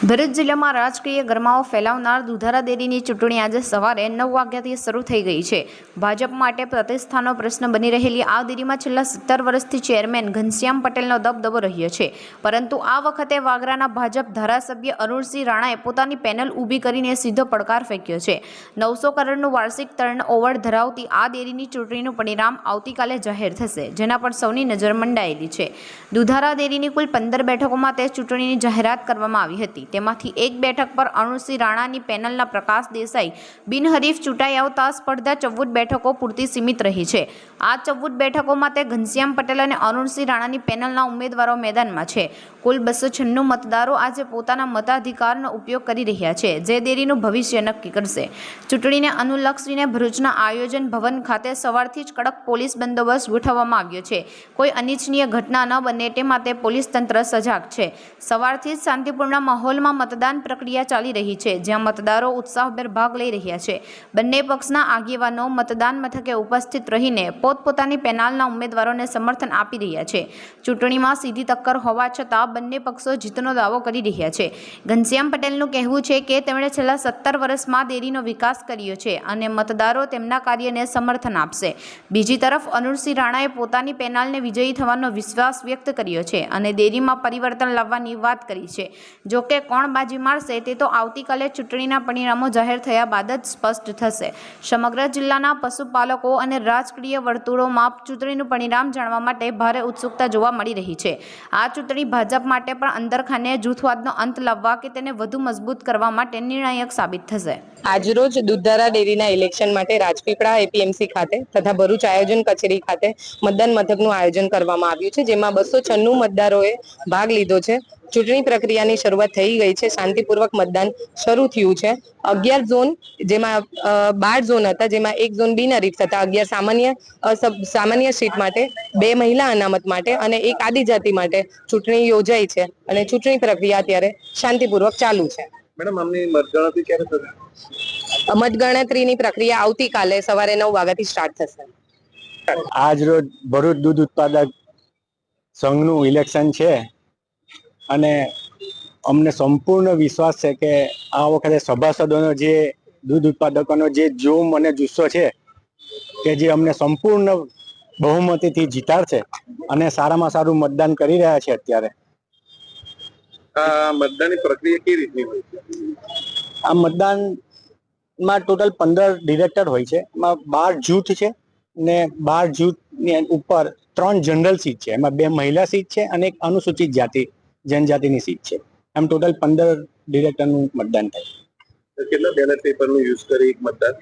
ભરૂચ જિલ્લામાં રાજકીય ગરમાવો ફેલાવનાર દુધારા ડેરીની ચૂંટણી આજે સવારે નવ વાગ્યાથી શરૂ થઈ ગઈ છે. ભાજપ માટે પ્રતિષ્ઠાનો પ્રશ્ન બની રહેલી આ ડેરીમાં છેલ્લા સત્તર વર્ષથી ચેરમેન ઘનશ્યામ પટેલનો દબદબો રહ્યો છે. પરંતુ આ વખતે વાગરાના ભાજપ ધારાસભ્ય અરુણસિંહ રાણાએ પોતાની પેનલ ઊભી કરીને સીધો પડકાર ફેંક્યો છે. નવસો કરોડનું વાર્ષિક તરણ ઓવર ધરાવતી આ ડેરીની ચૂંટણીનું પરિણામ આવતીકાલે જાહેર થશે, જેના પર સૌની નજર મંડાયેલી છે. દુધારા ડેરીની કુલ પંદર બેઠકોમાં તે ચૂંટણીની જાહેરાત કરવામાં આવી હતી. તેમાંથી એક બેઠક પર અરુણસિંહ રાણાની પેનલના પ્રકાશ દેસાઈ બિનહરીફ ચૂંટાઈ આવતા સ્પર્ધા ચૌદ બેઠકો પૂરતી સીમિત રહી છે. આ ચૌદ બેઠકોમાં તે ઘનશ્યામ પટેલ અને અરુણસિંહ રાણાની પેનલના ઉમેદવારો મેદાનમાં છે. કુલ બસો છન્નું મતદારો આજે પોતાના મતાધિકારનો ઉપયોગ કરી રહ્યા છે, જે દેરીનું ભવિષ્ય નક્કી કરશે. ચૂંટણીને અનુલક્ષીને ભરૂચના આયોજન ભવન ખાતે સવારથી જ કડક પોલીસ બંદોબસ્ત ગોઠવવામાં આવ્યો છે. કોઈ અનિચ્છનીય ઘટના ન બને તે માટે પોલીસ તંત્ર સજાગ છે. સવારથી જ શાંતિપૂર્ણ માહોલમાં મતદાન પ્રક્રિયા ચાલી રહી છે, જ્યાં મતદારો ઉત્સાહભેર ભાગ લઈ રહ્યા છે. બંને પક્ષના આગેવાનો મતદાન મથકે ઉપસ્થિત રહીને પોતપોતાની પેનલના ઉમેદવારોને સમર્થન આપી રહ્યા છે. ચૂંટણીમાં સીધી ટક્કર હોવા છતાં બંને પક્ષો જીતનો દાવો કરી રહ્યા છે. ઘનશ્યામ પટેલનું કહેવું છે કે તેમણે છેલ્લા સત્તર વર્ષમાં ડેરીનો વિકાસ કર્યો છે અને મતદારો તેમના કાર્યને સમર્થન આપશે. બીજી તરફ અનુરસિંહ રાણાએ પોતાની પેનલને વિજયી થવાનો વિશ્વાસ વ્યક્ત કર્યો છે અને ડેરીમાં પરિવર્તન લાવવાની વાત કરી છે. જો કે કોણ બાજી મારશે તે તો આવતીકાલે ચૂંટણીના પરિણામો જાહેર થયા બાદ જ સ્પષ્ટ થશે. સમગ્ર જિલ્લાના પશુપાલકો અને રાજકીય વર્તુળોમાં ચૂંટણીનું પરિણામ જાણવા માટે ભારે ઉત્સુકતા જોવા મળી રહી છે. આ ચૂંટણી ભાજપ માટે પણ અંદરખાને જૂથવાદનો અંત લાવવા કે તેને વધુ મજબૂત કરવા માટે નિર્ણાયક સાબિત થશે. આજરોજ દૂધધારા ડેરીના ઇલેક્શન માટે રાજપીપળા એપીએમસી ખાતે તથા ભરૂચ આયોજન કચેરી ખાતે મતદાન મથકનું આયોજન કરવામાં આવ્યું છે, જેમાં બસો છન્નું મતદારોએ ભાગ લીધો છે. ચૂંટણી પ્રક્રિયાની શરૂઆત થઈ ગઈ છે, શાંતિપૂર્વક મતદાન શરૂ થયું છે. અગિયાર ઝોન જેમાં બાર ઝોન હતા, જેમાં એક ઝોન બિનહરીફ થતા અગિયાર સામાન્ય સામાન્ય સીટ માટે, બે મહિલા અનામત માટે અને એક આદિજાતિ માટે ચૂંટણી યોજાઈ છે અને ચૂંટણી પ્રક્રિયા અત્યારે શાંતિપૂર્વક ચાલુ છે. મેડમ આમની મતગણતરી ક્યારે થશે? મતગણતરીની પ્રક્રિયા આવતીકાલે સવારે નવ વાગ્યાથી સ્ટાર્ટ થશે. આજ રોજ ભરૂચ દૂધ ઉત્પાદક સંઘનું ઇલેક્શન છે અને અમને સંપૂર્ણ વિશ્વાસ છે કે આ વખતે સભાસદોનો જે દૂધ ઉત્પાદકોનો જે જોમ અને જુસ્સો છે કે જે અમને સંપૂર્ણ બહુમતીથી જીતાડશે અને સારામાં સારું મતદાન કરી રહ્યા છે અત્યારે. આ મતદાનની પ્રક્રિયા કેવી રીતની હોય છે? આ મતદાનમાં ટોટલ પંદર ડિરેક્ટર હોય છે. એમાં બાર જૂથ છે ને બાર જૂથની ઉપર ત્રણ જનરલ સીટ છે. એમાં બે મહિલા સીટ છે અને એક અનુસૂચિત જાતિ જનજાતિની સીટ છે. એમ ટોટલ પંદર ડિરેક્ટરનું મતદાન થાય. કેટલા બેલેટ પેપરનો યુઝ કરી એક મતદાર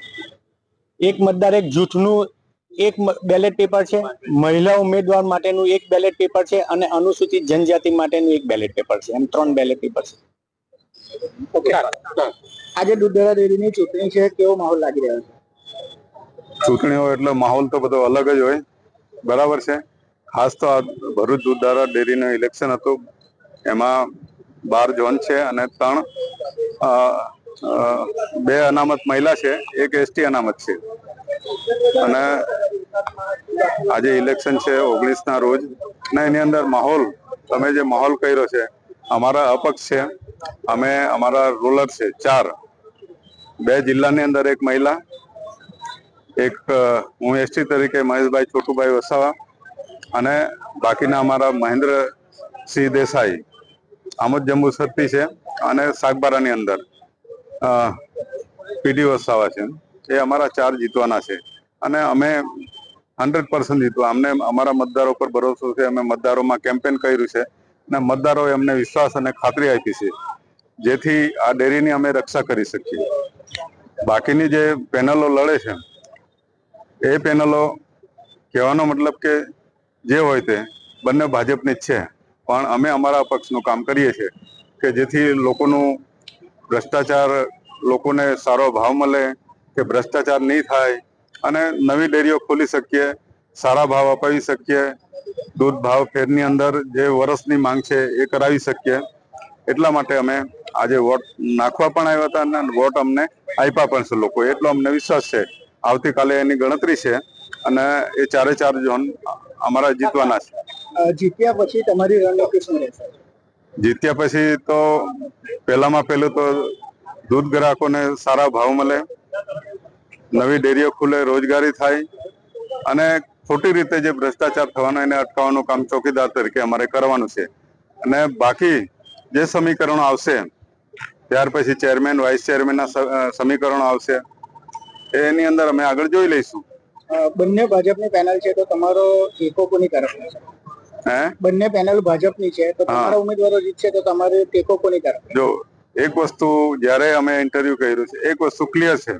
એક મતદાર એક જૂથનું એક બેલેટ પેપર છે. મહિલા ઉમેદવાર માટેનું એક બેલેટ પેપર છે અને અનુસૂચિત જનજાતિ માટેનું એક બેલેટ પેપર છે. એમ ત્રણ બેલેટ પેપર છે. આજે દૂધધરા ડેરીની ચૂંટણી છે. કેવો માહોલ લાગી રહ્યો છે? ચૂંટણી હોય એટલે માહોલ તો બધો અલગ જ હોય. બરાબર છે. ખાસ તો આ ભરૂચ દૂધારા ડેરીનું ઇલેક્શન હતું. એમાં બાર ઝોન છે અને ત્રણ બે અનામત મહિલા છે. એક એસટી અનામત છે. અને આજે ઇલેક્શન છે ઓગણીસના રોજ. ને એની અંદર માહોલ, તમે જે માહોલ કર્યો છે, અમારા અપક્ષ છે, અમે અમારા રૂલર છે, ચાર. બે જિલ્લાની અંદર એક મહિલા, એક હું એસટી તરીકે મહેશભાઈ છોટુભાઈ વસાવા અને બાકીના અમારા મહેન્દ્રસિંહ દેસાઈ. આમોદ જંબુ સત્તી છે અને સાગબારાની અંદર પીડી વસાવા છે. એ અમારા ચાર જીતવાના છે. અને અમે હંડ્રેડ પર્સન્ટ જીતવા. અમને, અમારા મતદારો પર ભરોસો છે, અમે મતદારોમાં કેમ્પેન કર્યું છે અને મતદારોએ અમને વિશ્વાસ અને ખાતરી આપી છે. જેથી આ ડેરીની અમે રક્ષા કરી શકીએ. બાકીની જે પેનલો લડે છે, એ પેનલો કહેવાનો મતલબ કે જે હોય તે બંને ભાજપની જ છે. પણ અમે અમારા પક્ષનું કામ કરીએ છીએ કે જેથી લોકોનું ભ્રષ્ટાચાર લોકોને સારો ભાવ મળે, કે ભ્રષ્ટાચાર નહીં થાય અને નવી ડેરીઓ ખોલી શકીએ સારા ભાવ અપાવી શકીએ દૂધ ભાવ ફેરની અંદર જે વર્ષની માંગ છે એ કરાવી શકીએ. એટલા માટે અમે આજે વોટ નાખવા પણ આવ્યા હતા અને વોટ અમને આપ્યા પણ છે લોકો. એટલો અમને વિશ્વાસ છે. આવતીકાલે એની ગણતરી છે અને એ ચારે ચાર ઝોન અમારા જીતવાના છે. જીત્યા પછી તમારી રણનીતિ શું રહેશે? જીત્યા પછી તો પહેલામાં પહેલું તો દૂધ ગ્રાહકોને સારા ભાવ મળે નવી ડેરીઓ ખુલે રોજગારી થાય અને ખોટી રીતે જે ભ્રષ્ટાચાર થવાનો એને અટકાવવાનું કામ ચોકીદાર તરીકે અમારે કરવાનું છે. અને બાકી જે સમીકરણો આવશે ત્યાર પછી ચેરમેન વાઇસ ચેરમેનના સમીકરણો આવશે એની અંદર અમે આગળ જોઈ લઈશું. બંને ભાજપની પેનલ છે તો તમારો ટેકો કોની તરફનો છે? હે? બંને પેનલ ભાજપની છે તો તમારા ઉમેદવારો જીતશે તો તમારે ટેકો કોની તરફ જો એક વસ્તુ જ્યારે અમે ઇન્ટરવ્યુ કર્યું છે એક વસ્તુ ક્લિયર છે.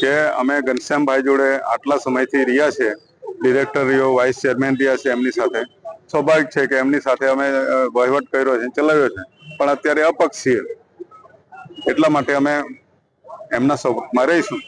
કે અમે ઘનશ્યામભાઈ જોડે આટલા સમયથી રહ્યા છે ડિરેક્ટર રહ્યો વાઇસ ચેરમેન રહ્યા છે એમની સાથે. સ્વાભાવિક છે કે એમની સાથે અમે વહીવટ કર્યો છે, ચલાવ્યો છે. પણ અત્યારે અપક્ષીય એટલા માટે અમે એમના સપોર્ટમાં રહીશું